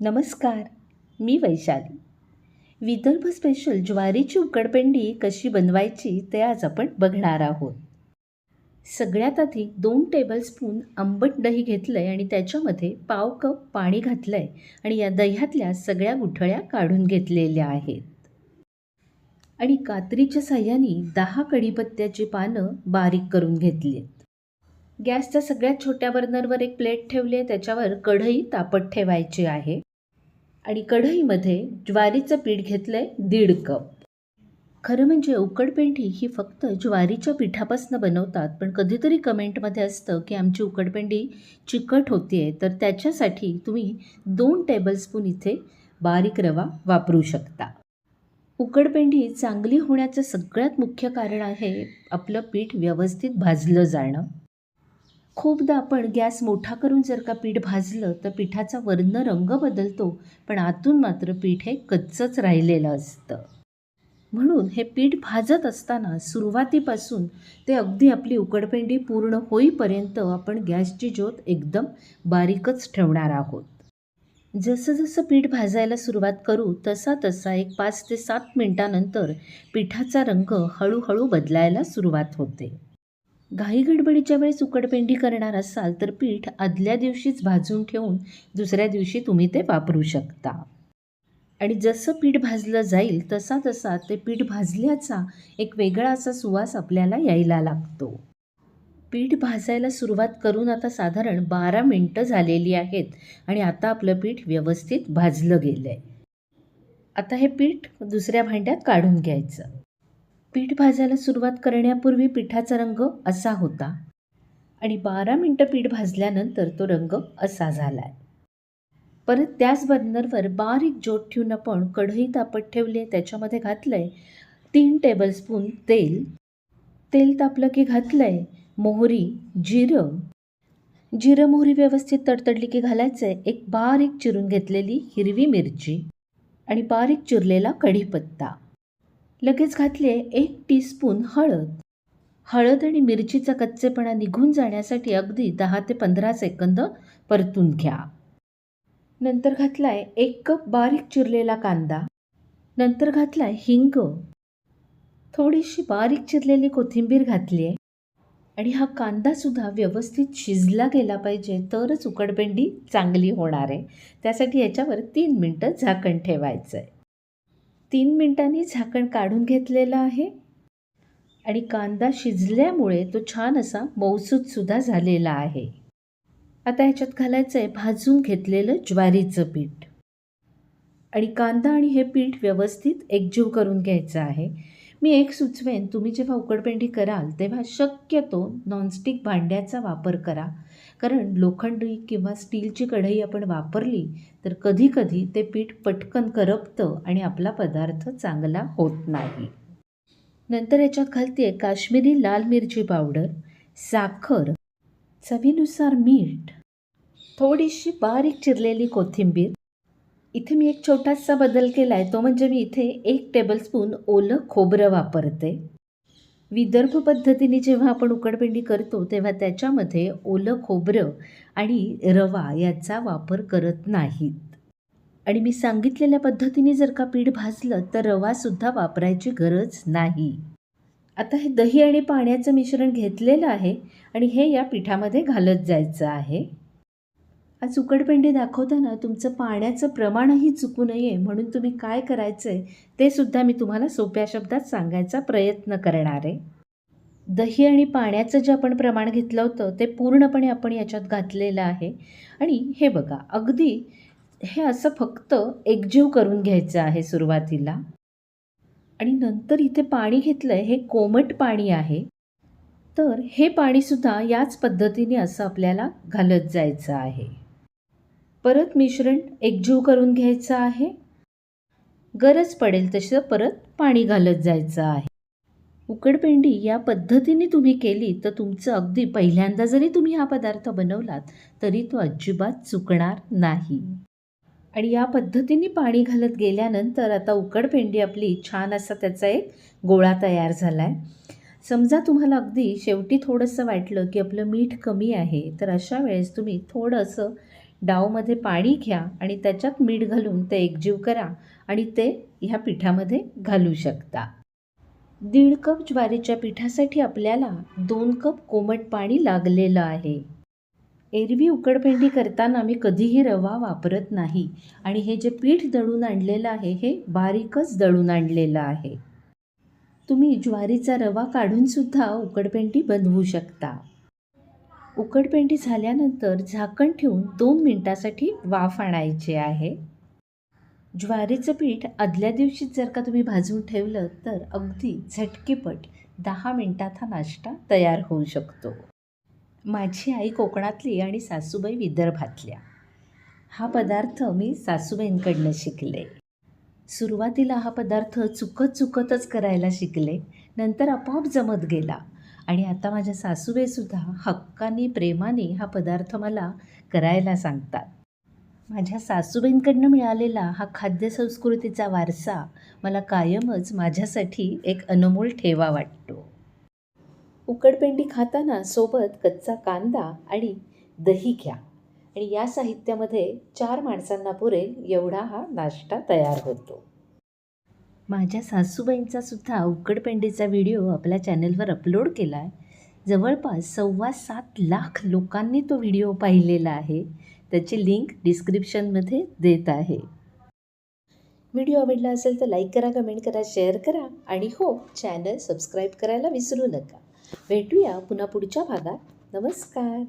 नमस्कार मी वैशाली. विदर्भ स्पेशल ज्वारीची उकडपेंडी कशी बनवायची ते आज आपण बघणार आहोत. सगळ्यात आधी दोन टेबलस्पून आंबट दही घेतलं आहे आणि त्याच्यामध्ये पाव कप पाणी घातलं आहे आणि या दह्यातल्या सगळ्या गुठळ्या काढून घेतलेल्या आहेत. आणि कात्रीच्या साह्याने दहा कढीपत्त्याची पानं बारीक करून घेतली आहेत गॅसच्या सगळ्यात छोट्या बर्नरवर एक प्लेट ठेवली आहे त्याच्यावर कढई तापत ठेवायची आहे. आणि कढईमध्ये ज्वारीचं पीठ घेतलं आहे दीड कप. खरं म्हणजे उकडपेंडी ही फक्त ज्वारीच्या पिठापासून बनवतात पण कधीतरी कमेंटमध्ये असतं की आमची उकडपेंडी चिकट होती आहे तर त्याच्यासाठी तुम्ही दोन टेबलस्पून इथे बारीक रवा वापरू शकता. उकडपेंडी चांगली होण्याचं सगळ्यात मुख्य कारण आहे आपलं पीठ व्यवस्थित भाजलं जाणं. खूपदा आपण गॅस मोठा करून जर का पीठ भाजलं तर पिठाचा वर्ण रंग बदलतो पण आतून मात्र पीठ हे कच्चंच राहिलेलं असतं. म्हणून हे पीठ भाजत असताना सुरुवातीपासून ते अगदी आपली उकडपेंडी पूर्ण होईपर्यंत आपण गॅसची ज्योत एकदम बारीकच ठेवणार आहोत. जसं जसं पीठ भाजायला सुरुवात करू तसा तसा एक पाच ते सात मिनटानंतर पिठाचा रंग हळूहळू बदलायला सुरुवात होते. घाई गडबडीच्या वेळेस उकडपेंडी करणार असाल तर पीठ आदल्या दिवशीच भाजून ठेवून दुसऱ्या दिवशी तुम्ही ते वापरू शकता. आणि जसं पीठ भाजलं जाईल तसा तसा ते पीठ भाजल्याचा एक वेगळा असा सुवास आपल्याला यायला लागतो. पीठ भाजायला सुरुवात करून आता साधारण बारा मिनटं झालेली आहेत आणि आता आपलं पीठ व्यवस्थित भाजलं गेलं आहे आता हे पीठ दुसऱ्या भांड्यात काढून घ्यायचं. पीठ भाजायला सुरुवात करण्यापूर्वी पिठाचा रंग असा होता. आणि बारा मिनटं पीठ भाजल्यानंतर तो रंग असा झाला आहे परत त्याच बर्नरवर बारीक जोत ठेवून आपण कढई तापत ठेवले त्याच्यामध्ये घातलं आहे तीन टेबलस्पून तेल. तेल तापलं की घातलं आहे मोहरी जिरं. जिरं मोहरी व्यवस्थित तडतडली की घालायचं आहे एक बारीक चिरून घेतलेली हिरवी मिरची आणि बारीक चिरलेला कढीपत्ता. लगेच घातले एक टीस्पून हळद. हळद आणि मिरचीचा कच्चेपणा निघून जाण्यासाठी अगदी दहा ते पंधरा सेकंद परतून घ्या. नंतर घातलाय एक कप बारीक चिरलेला कांदा. नंतर घातलाय हिंग. थोडीशी बारीक चिरलेली कोथिंबीर घातली आहे आणि हा कांदासुद्धा व्यवस्थित शिजला गेला पाहिजे तरच उकडपेंडी चांगली होणार आहे. त्यासाठी याच्यावर तीन मिनटं झाकण ठेवायचं आहे तीन मिनटांनी झाकण काढून घेतलेलं आहे. आणि कांदा शिजल्यामुळे तो छान असा मौसूदसुद्धा झालेला आहे. आता ह्याच्यात घालायचं आहे भाजून घेतलेलं ज्वारीचं पीठ. आणि कांदा आणि हे पीठ व्यवस्थित एकजीव करून घ्यायचं आहे. मी एक सुचवेन तुम्ही जेव्हा उकडपेंडी कराल तेव्हा शक्यतो नॉनस्टिक भांड्याचा वापर करा. कारण लोखंडी किंवा स्टीलची कढई आपण वापरली तर कधीकधी ते पीठ पटकन करपतं आणि आपला पदार्थ चांगला होत नाही. नंतर याच्यात घालते काश्मीरी लाल मिरची पावडर साखर चवीनुसार मीठ थोडीशी बारीक चिरलेली कोथिंबीर इथे मी एक छोटासा बदल केला आहे तो म्हणजे मी इथे एक टेबलस्पून ओलं खोबरं वापरते. विदर्भ पद्धतीने जेव्हा आपण उकडपेंडी करतो तेव्हा त्याच्यामध्ये ओलं खोबरं आणि रवा याचा वापर करत नाहीत. आणि मी सांगितलेल्या पद्धतीने जर का पीठ भाजलं तर रवासुद्धा वापरायची गरज नाही. आता हे दही आणि पाण्याचं मिश्रण घेतलेलं आहे आणि हे या पिठामध्ये घालत जायचं आहे. आज उकडपेंडी दाखवताना तुमचं पाण्याचं प्रमाणही चुकू नये म्हणून तुम्ही काय करायचं आहे ते सुद्धा मी तुम्हाला सोप्या शब्दात सांगायचा प्रयत्न करणार आहे. दही आणि पाण्याचं जे आपण प्रमाण घेतलं होतं ते पूर्णपणे आपण याच्यात घातलेलं आहे. आणि हे बघा अगदी हे असं फक्त एकजीव करून घ्यायचं आहे सुरुवातीला. आणि नंतर इथे पाणी घेतलं आहे हे कोमट पाणी आहे. तर हे पाणीसुद्धा याच पद्धतीने असं आपल्याला घालत जायचं आहे. परत मिश्रण एकजीव करून घ्यायचं आहे. गरज पडेल तसं परत पाणी घालत जायचं आहे. उकडपेंडी या पद्धतीने तुम्ही केली तर तुमचं अगदी पहिल्यांदा जरी तुम्ही हा पदार्थ बनवलात तरी तो अजिबात चुकणार नाही. आणि या पद्धतीने पाणी घालत गेल्यानंतर आता उकडपेंडी आपली छान असा त्याचा एक गोळा तयार झाला आहे समजा तुम्हाला अगदी शेवटी थोडंसं वाटलं की आपलं मीठ कमी आहे तर अशा वेळेस तुम्ही थोडंसं डावमध्ये पाणी घ्या आणि त्याच्यात मीठ घालून ते एकजीव करा आणि ते ह्या पिठामध्ये घालू शकता. दीड कप ज्वारीच्या पिठासाठी आपल्याला दोन कप कोमट पाणी लागलेलं आहे. एरवी उकडपेंडी करताना मी कधीही रवा वापरत नाही आणि हे जे पीठ दळून आणलेलं आहे हे बारीकच दळून आणलेलं आहे. तुम्ही ज्वारीचा रवा काढूनसुद्धा उकडपेंडी बनवू शकता. उकडपेंडी झाल्यानंतर झाकण ठेवून दोन मिनटासाठी वाफ आणायची आहे. ज्वारीचं पीठ आदल्या दिवशीच जर का तुम्ही भाजून ठेवलं तर अगदी झटकीपट दहा मिनटात हा नाश्ता तयार होऊ शकतो. माझी आई कोकणातली आणि सासूबाई विदर्भातल्या. हा पदार्थ मी सासूबाईंकडनं शिकले. सुरुवातीला हा पदार्थ चुकत चुकतच करायला शिकले. नंतर आपोआप जमत गेला. आणि आता माझ्या सासूबाईसुद्धा हक्काने प्रेमाने हा पदार्थ मला करायला सांगतात. माझ्या सासूबाईंकडनं मिळालेला हा खाद्यसंस्कृतीचा वारसा मला कायमच माझ्यासाठी एक अनमोल ठेवा वाटतो. उकडपेंडी खाताना सोबत कच्चा कांदा आणि दही घ्या आणि या साहित्यामध्ये चार माणसांना पुरेल एवढा हा नाश्ता तयार होतो. माझ्या सासूबाईंचा सुद्धा उकडपेंडीचा व्हिडिओ आपल्या चॅनलवर अपलोड केला आहे जवळपास सव्वा सात लाख लोकांनी तो व्हिडिओ पाहिलेला आहे. त्याची लिंक डिस्क्रिप्शनमध्ये देत आहे. व्हिडिओ आवडला असेल तर लाईक करा कमेंट करा शेअर करा आणि हो चॅनल सबस्क्राईब करायला विसरू नका. भेटूया पुन्हा पुढच्या भागात. नमस्कार.